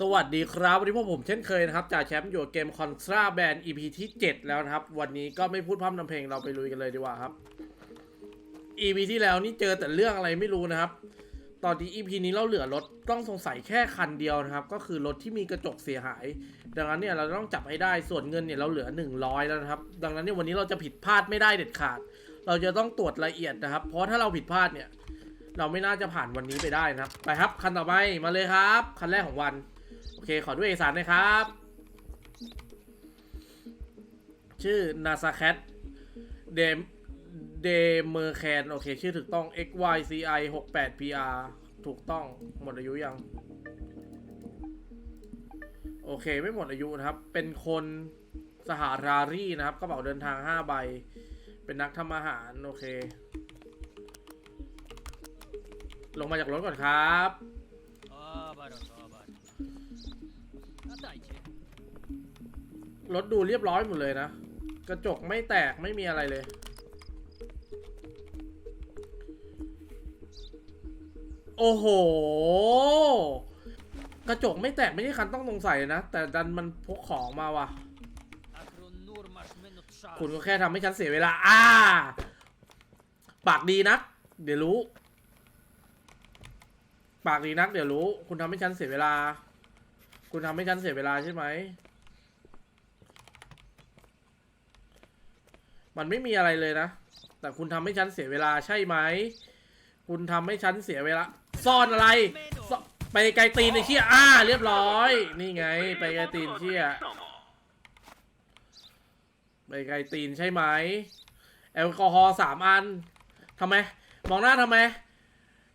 สวัสดีครับ วันนี้พวกผมเช่นเคยนะครับจ่าแชมป์อยู่เกมคอนทราแบนด์ EP ที่ 7 แล้วนะครับ วันนี้ก็ไม่พูดพร่ำนำเพลงเราไปลุยกันเลยดีกว่าครับ EP ที่แล้วนี่เจอแต่เรื่องอะไรไม่รู้นะครับ ตอนที่ EP นี้เราเหลือรถต้องสงสัยแค่คันเดียวนะครับ ก็คือรถที่มีกระจกเสียหาย ดังนั้นเนี่ยเราต้องจับให้ได้ส่วนเงินเนี่ยเราเหลือ 100 แล้วนะครับ ดังนั้นเนี่ยวันนี้เราจะผิดพลาดไม่ได้เด็ดขาด เราจะต้องตรวจละเอียดนะครับ เพราะถ้าเราผิดพลาดเนี่ย เราไม่น่าจะผ่านวันนี้ไปได้นะครับ ไปครับคันต่อไปมาเลยครับ คันแรกของวัน เคขอด้วยเอกสารหนะครับ ชื่อนาซาแคทเดมเดเมอร์แคนโอเค ชื่อถูกต้อง XYCI 68 PR ถูกต้องหมดอายุยัง โอเคไม่หมดอายุนะครับ เป็นคนสหารารีนะครับกระเป๋าเดินทาง 5 ใบ เป็นนักทำอาหาร โอเค ลงมาจากรถก่อนครับ รถดูเรียบร้อยหมดเลยนะ กระจกไม่แตกไม่มีอะไรเลย โอ้โห กระจกไม่แตกไม่ใช่คันต้องสงสัยนะ แต่ดันมันพกของมาว่ะ คุณก็แค่ทำให้ฉันเสียเวลา อ่า ปากดีนัก เดี๋ยวรู้ ปากดีนัก เดี๋ยวรู้ คุณทำให้ฉันเสียเวลา คุณทำให้ฉันเสียเวลาใช่ไหม มันไม่มีอะไรเลยนะ แต่คุณทำให้ฉันเสียเวลาใช่ไหม คุณทำให้ฉันเสียเวลา ซ่อนอะไรไปไกลตีนไอ้เชี่ยอ่าเรียบร้อย นี่ไง ไปไกลตีนเชี่ยไปไกลตีนใช่ไหม แอลกอฮอล์สามอันทำไม มองหน้าทำไม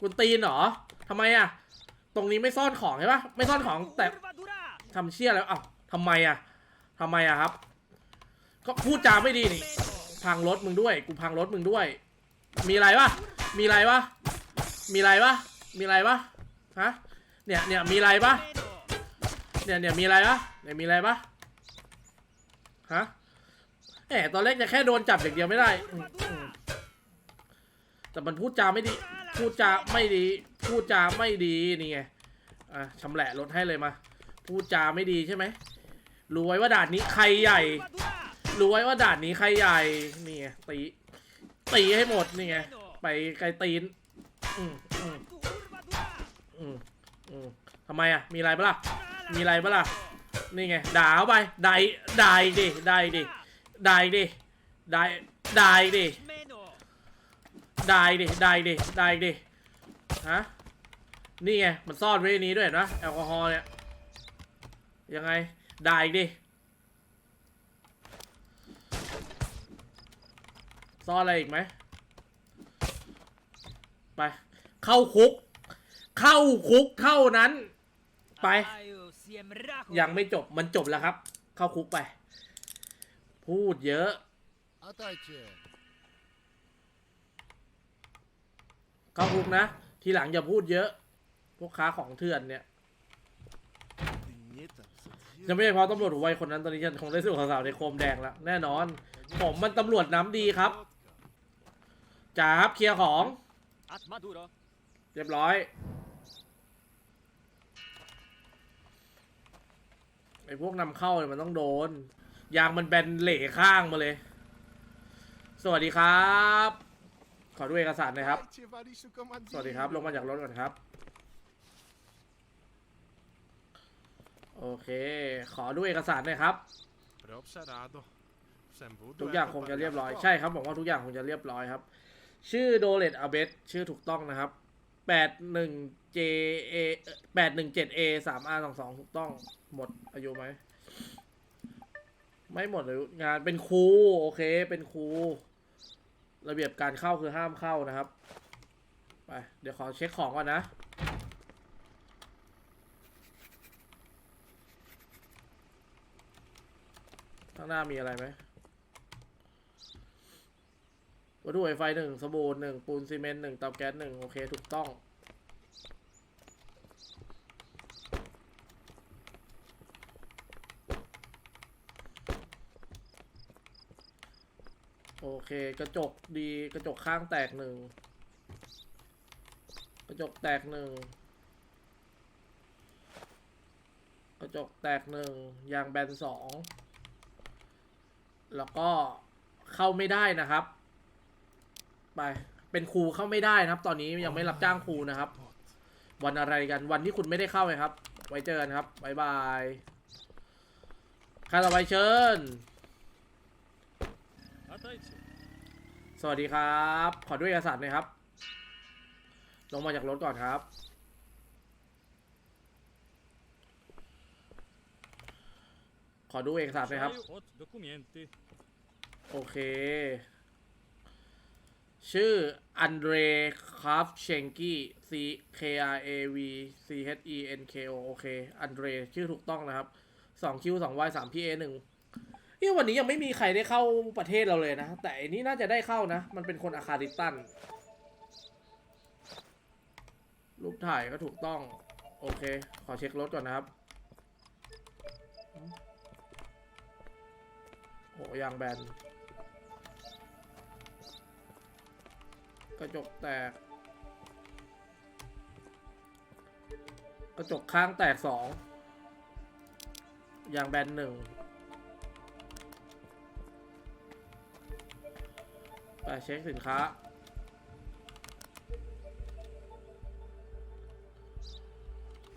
คุณตีนเหรอทำไมอะ ตรงนี้ไม่ซ่อนของใช่ปะไม่ซ่อนของแต่ ทำเชี่ยแล้วอ้าวทำไมอะทำไมอะครับ ก็พูดจาไม่ดีนี่ พังรถมึงด้วย กูพังรถมึงด้วย มีอะไรวะ มีอะไรวะ มีอะไรวะ มีอะไรวะ ฮะ เนี่ยเนี่ยมีอะไรปะเนี่ยเนี่ยมีอะไรปะเนี่ยมีอะไรปะฮะแหมตอนแรกจะแค่โดนจับอย่างเดียวไม่ได้ แต่มันพูดจาไม่ดี พูดจาไม่ดี พูดจาไม่ดีนี่ไง อะชำแหละรถให้เลยมา พูดจาไม่ดีใช่ไหมรู้ไว้ว่าด่านนี้ใครใหญ่รู้ไว้ว่าด่านนี้ใครใหญ่นี่ไงตีตีให้หมดนี่ไงไปไกลตีนอืมอืมอืมอืมทำไมอะมีอะไรปะล่ะมีอะไรปะล่ะนี่ไงด่าเขาไปได้ได้ดิได้ดิได้ดิได้ได้ดิได้ดิได้ดิได้ดิฮะนี่ไงมันซ่อนไว้ในนี้ด้วยเห็นะแอลกอฮอล์เนี่ย ยังไง ได้อีกดิ ซ่อนอะไรอีกไหม ไป เข้าคุก เข้าคุกเท่านั้น ไป ยังไม่จบ มันจบแล้วครับ เข้าคุกไป พูดเยอะ เข้าคุกนะ ทีหลังอย่าพูดเยอะ พวกค้าของเถื่อนเนี่ย ยังไม่ใช่เพราะตำรวจหัวไวคนนั้นตอนนี้ฉันคงได้สู้สาวในโคมแดงแล้วแน่นอน ผมมันตำรวจน้ำดีครับจ้าครับเคลียร์ของ เรียบร้อยไอ้พวกนำเข้ามันต้องโดน ยางมันแบนเหล่ข้างมาเลย สวัสดีครับ ขอดูเอกสารหน่อยครับ สวัสดีครับ ลงมาจากรถก่อนครับ โอเค ขอดูเอกสารหน่อยครับ ทุกอย่างคงจะเรียบร้อยใช่ครับผมว่าทุกอย่างคงจะเรียบร้อยครับ ชื่อโดเลตอาเบสชื่อถูกต้องนะครับแปดหนึ่ง J A แปดหนึ่งเจ็ด A สาม R สองสองถูกต้อง หมดอายุไหม ไม่หมดอายุงานเป็นครูโอเค เป็นครูระเบียบการเข้าคือห้ามเข้านะครับ ไป เดี๋ยวขอเช็คของก่อนนะางหน้ามีอะไรไหมวัตถุไฟไฟหนึ่งสบู่หนึ่งปูนซีเมนต์หนึ่งเตาแก๊สหนึ่งโอเค ถูกต้องโอเค กระจกดีกระจกข้างแตกหนึ่งกระจกแตกหนึ่งกระจกแตกหนึ่งยางแบนสอง แล้วก็เข้าไม่ได้นะครับ ไป เป็นครูเข้าไม่ได้นะครับ ตอนนี้ยังไม่รับจ้างครูนะครับ วันอะไรกันวันที่คุณไม่ได้เข้าไหมครับ ไว้เจอกันครับบ๊ายบายคารต่อไวเชิญ สวัสดีครับ ขอด้วยเอกสารหน่อยครับ ลงมาจากรถก่อนครับ ขอดูเอกสารหนะครับ โอเค ชื่ออันเดรคาฟเชงกี้ C K R A V C H E N K O โอเค อันเดรชื่อถูกต้องนะครับสองคิวสองวายสามพีเอหนึ่งนี่วันนี้ยังไม่มีใครได้เข้าประเทศเราเลยนะ แต่อันนี้น่าจะได้เข้านะ มันเป็นคนอาคาดิตัน รูปถ่ายก็ถูกต้อง โอเค ขอเช็ครถก่อนนะครับ โหยางแบน กระจกแตก กระจกข้างแตกสองยางแบนหนึ่งไปเช็คสินค้า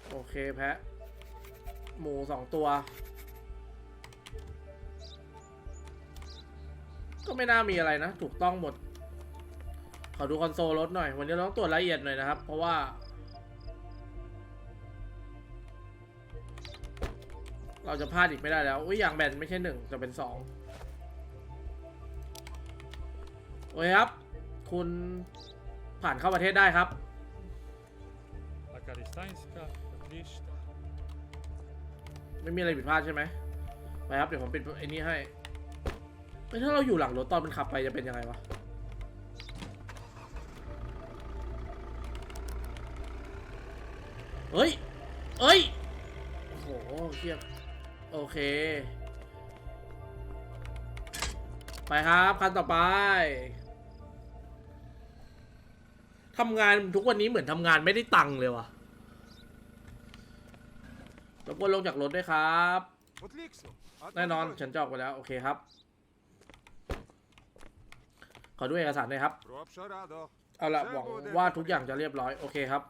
โอเคแพะ หมูสองตัว ก็ไม่น่ามีอะไรนะ ถูกต้องหมด ขอดูคอนโซลรถหน่อย วันนี้ต้องตรวจละเอียดหน่อยนะครับ เพราะว่า เราจะพลาดอีกไม่ได้แล้วอุ้ยอย่างแบนไม่ใช่หนึ่งจะเป็นสองโอเคครับ คุณผ่านเข้าประเทศได้ครับไม่มีอะไรผิดพลาดใช่ไหมไปครับ เดี๋ยวผมปิดไอ้นี้ให้ เอ้ถ้าเราอยู่หลังรถตอนมันขับไปจะเป็นยังไงวะ เฮ้ย เฮ้ย โอ้โหเทียบโอเค ไปครับคันต่อไป ทำงานทุกวันนี้เหมือนทำงานไม่ได้ตังค์เลยว่ะรบกวนลงจากรถด้วยครับ แน่นอนฉันจออกไปแล้ว โอเคครับ ขอดูเอกสารหน่อยครับ เอาละหวังว่าทุกอย่างจะเรียบร้อย โอเคครับ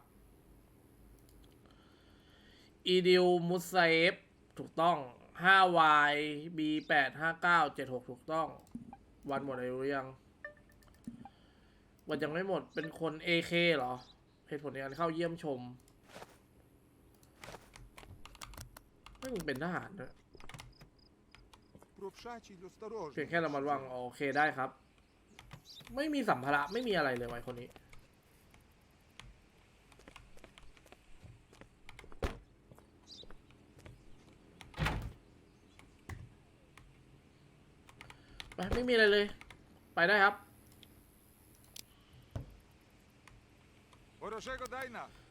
อีดิลมุสไซฟถูกต้อง 5Y B8 59 76 ถูกต้อง วันหมดอายุยัง วันยังไม่หมด เป็นคน AK เหรอ เหตุผลในการเข้าเยี่ยมชมไม่เป็นทหารนะเพียงแค่เรามาระวัง โอเคได้ครับ ไม่มีสัมภาระไม่มีอะไรเลยไว้คนนี้ ไปไม่มีอะไรเลย ไปได้ครับ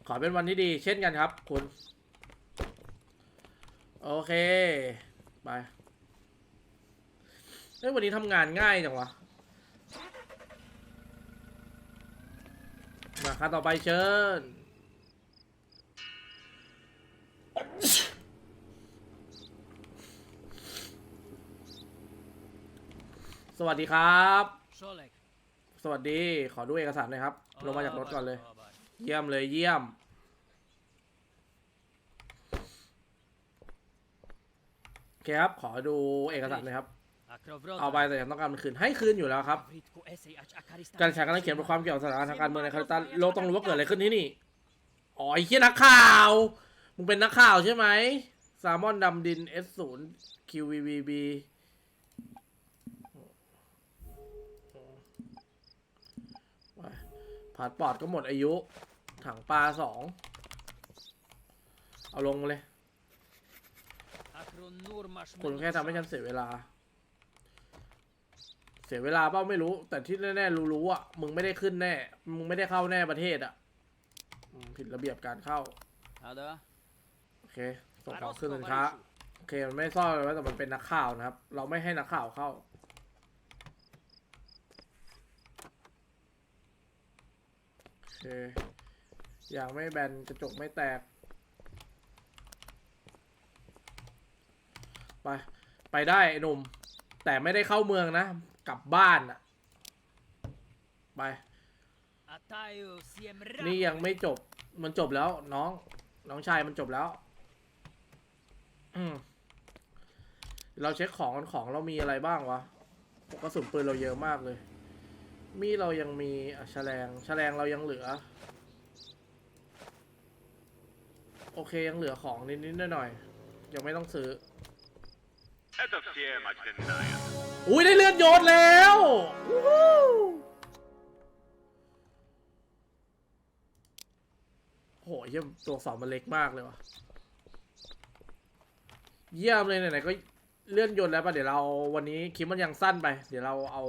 ขอเป็นวันที่ดี เช่นกันครับคุณ โอเค ไปเฮ้ยวันนี้ทำงานง่ายจังวะ คันต่อไปเชิญ สวัสดีครับสวัสดี ขอดูเอกสารหน่อยครับ ลงมาจากรถก่อนเลยเยี่ยมเลยเยี่ยม โอเคครับ ขอดูเอกสารหน่อยครับ เอาไปแต่ยังต้องการมันคืนให้คืนอยู่แล้วครับ การแฉากกำลังเขียนบทความเกี่ยวกับสถานการณ์เมืองในคาริตันโลกต้องรู้ว่าเกิดอะไรขึ้นที่นี่อ๋อไอ้เคี้ยนักข่าวมึงเป็นนักข่าวใช่ไหมแซามอนดำดิน S0 QVBB พาสปอร์ตก็หมดอายุ ถังปลาสองเอาลงเลยคุณแค่ทำให้ฉันเสียเวลา สียเวลาเป้าไม่รู้ แต่ที่แน่ๆรู้ๆอะมึงไม่ได้ขึ้นแน่ มึงไม่ได้เข้าแน่ประเทศอะผิดระเบียบการเข้าเอาเด้อโอเคส่งของขึ้นสินค้าโอเคมันไม่ซ่อนเลยแต่มันเป็นนักข่าวนะครับ เราไม่ให้นักข่าวเข้าโอเคอย่างไม่แบนกระจกไม่แตก ไป ไปได้ไอ้หนุ่มแต่ไม่ได้เข้าเมืองนะ กลับบ้านอะไป นี่ยังไม่จบ มันจบแล้ว น้อง น้องชายมันจบแล้วเราเช็คของกันของเรามีอะไรบ้างวะกระสุนปืนเราเยอะมากเลย มีเรายังมีแฉลงแฉลงเรายังเหลือ โอเคยังเหลือของนิดๆหน่อยๆยังไม่ต้องซื้อ อุ้ยได้เลื่อนโยนแล้วโหเยี่ยมตัวสองมันเล็กมากเลยวะเยี่ยมเลยไหนๆก็เลื่อนยนแล้วปะเดี๋ยวเราวันนี้คลิปมันยังสั้นไป เดี๋ยวเราเอา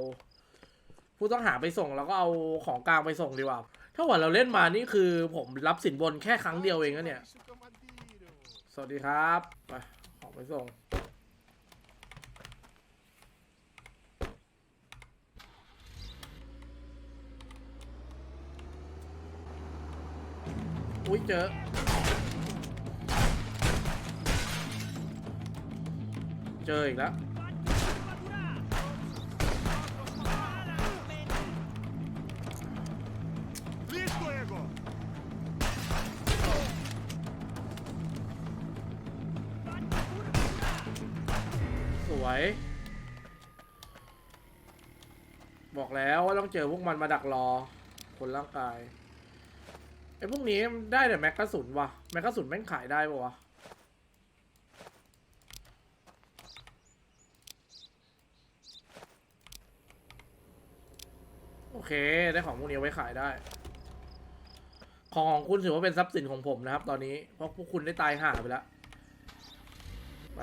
ผู้ต้องหาไปส่งแล้วก็เอาของกลางไปส่งดีกว่า ถ้าว่าเราเล่นมานี่คือผมรับสินบนแค่ครั้งเดียวเองนะเนี่ย สวัสดีครับ ไป ของไปส่ง อุ้ยเจอ เจออีกแล้วสวย บอกแล้วว่าต้องเจอพวกมันมาดักรอ คนร่างกาย ไอ้พวกนี้ได้แต่แม็กกาสุนวะแม็กกาสุนแม่งขายได้ปะวะโอเค ได้ของพวกนี้ไว้ขายได้ ของของคุณถือว่าเป็นทรัพย์สินของผมนะครับ ตอนนี้เพราะพวกคุณได้ตายห่าไปแล้วไป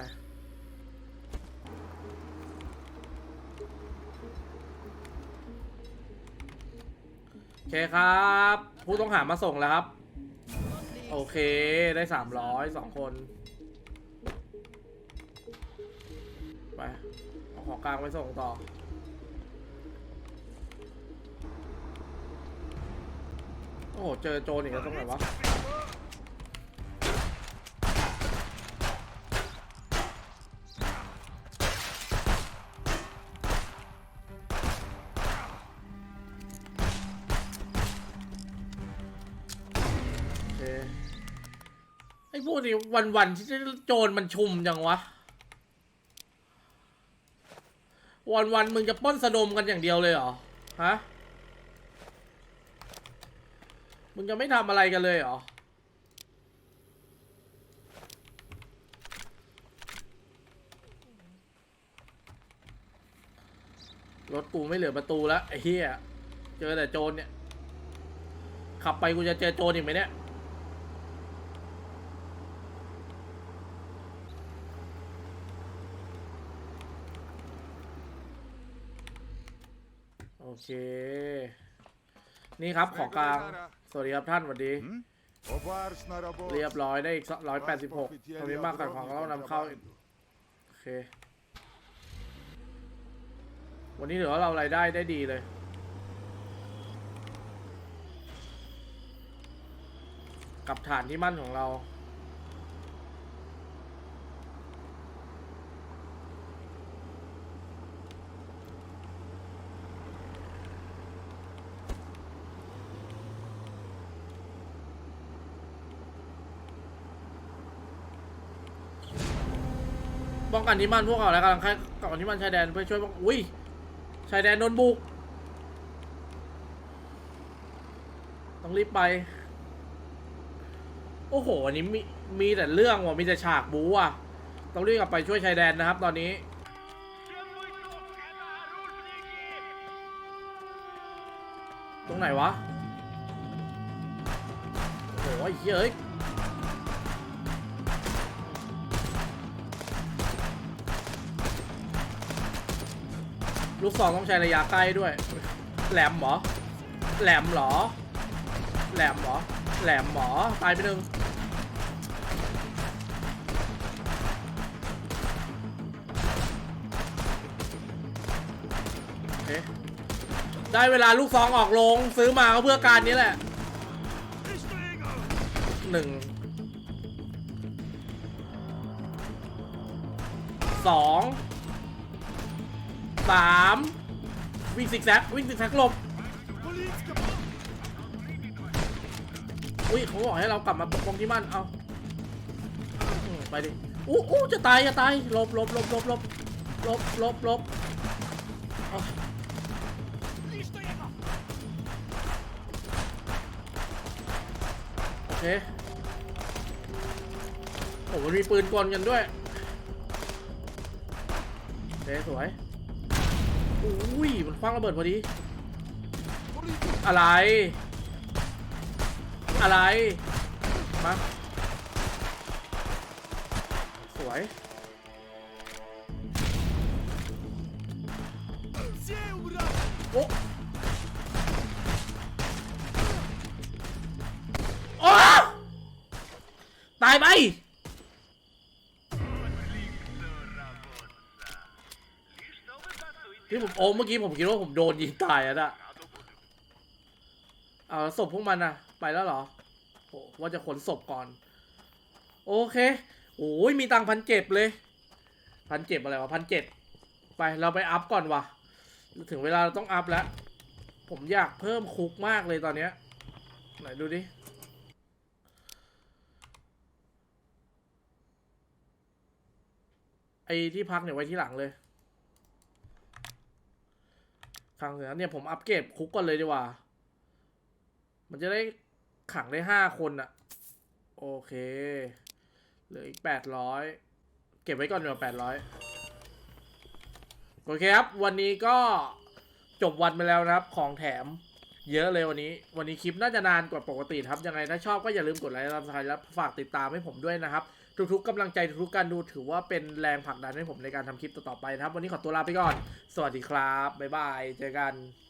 โอเคครับ ผู้ต้องหามาส่งแล้วครับ โอเคได้สามร้อยสองคน ไปเอาของกลางไปส่งต่อ โอ้โหเจอโจรอีกแล้วตรงไหนวะ พวกนี้วันๆที่โจรมันชุมจังวะ วันๆมึงจะป้นสะดมกันอย่างเดียวเลยเหรอ ฮะ มึงจะไม่ทำอะไรกันเลยเหรอรถกูไม่เหลือประตูแล้วไอ้เหี้ย เจอแต่โจรเนี่ย ขับไปกูจะเจอโจรอีกไหมเนี่ย เค นี่ครับของกลาง สวัสดีครับท่านสวัสดี เรียบร้อยได้อีกร้อยแปดสิบหกตรงนี้มากกว่าของเรานำเข้าโอเค วันนี้ถือว่าเรารายได้ได้ดีเลยกับฐานที่มั่นของเรา ป้องกันที่มันพวกเราแล้วกำลังแค่ก่อนที่มันชายแดนเพื่อช่วยป้องอุ้ยชายแดนโดนบุกต้องรีบไป โอ้โหอันนี้มีมีแต่เรื่องว่ะมีแต่ฉากบู๊อะต้องรีบกลับไปช่วยชายแดนนะครับ ตอนนี้ตรงไหนวะ โอ้โหไอ้เยเอ้ย ลูกซองต้องใช้ระยะใกล้ด้วย แหลมเหรอ แหลมเหรอ แหลมเหรอ แหลมเหรอ ตายไปหนึ่งได้เวลาลูกซองออกลงซื้อมาก็เพื่อการนี้แหละหนึ่งสอง สวิ่งสิกแซกวิ่งสิกแซกหลบอุ้ยเขาบอกให้เรากลับมาปกป้องที่มั่นเอาไปดิโอู้จะตายจะตายหลบหลบหลบหลบหลบหลบหลบหลบโอเคโอ้มันมีปืนกลกันด้วยโอเคสวย อุ้ยมันคว้างระเบิดพอดี อะไร อะไร มา สวย โอ้โอ้ตายไป ที่ผมโอมเมื่อกี้ผมคิดว่าผมโดนยิงตายอะนะเอาศพพวกมันอะไปแล้วเหรอโหว่าจะขนศพก่อน โอเคโอ้ยมีตังพันเจ็บเลยพันเจ็บอะไรวะพันเจ็ดไปเราไปอัพก่อนวะถึงเวลาเราต้องอัพแล้ว ผมอยากเพิ่มคุกมากเลยตอนเนี้ยไหนดูดิไอ้ที่พักเนี่ยไว้ที่หลังเลย ครั้งเนี้ยเนี่ยผมอัปเกรดคุกก่อนเลยดีกว่า มันจะได้ขังได้ห้าคนอะโอเค เหลืออีกแปดร้อยเก็บไว้ก่อนเดี๋ยวแปดร้อยโอเคครับ วันนี้ก็จบวันไปแล้วนะครับ ของแถมเยอะเลยวันนี้ วันนี้คลิปน่าจะนานกว่าปกติครับ ยังไงถ้าชอบก็อย่าลืมกดไลค์และซับสไครต์และฝากติดตามให้ผมด้วยนะครับ ทุกๆกำลังใจทุกๆการดูถือว่าเป็นแรงผลักดันให้ผมในการทำคลิปต่อๆไปนะครับ วันนี้ขอตัวลาไปก่อน สวัสดีครับ บ๊ายบาย เจอกัน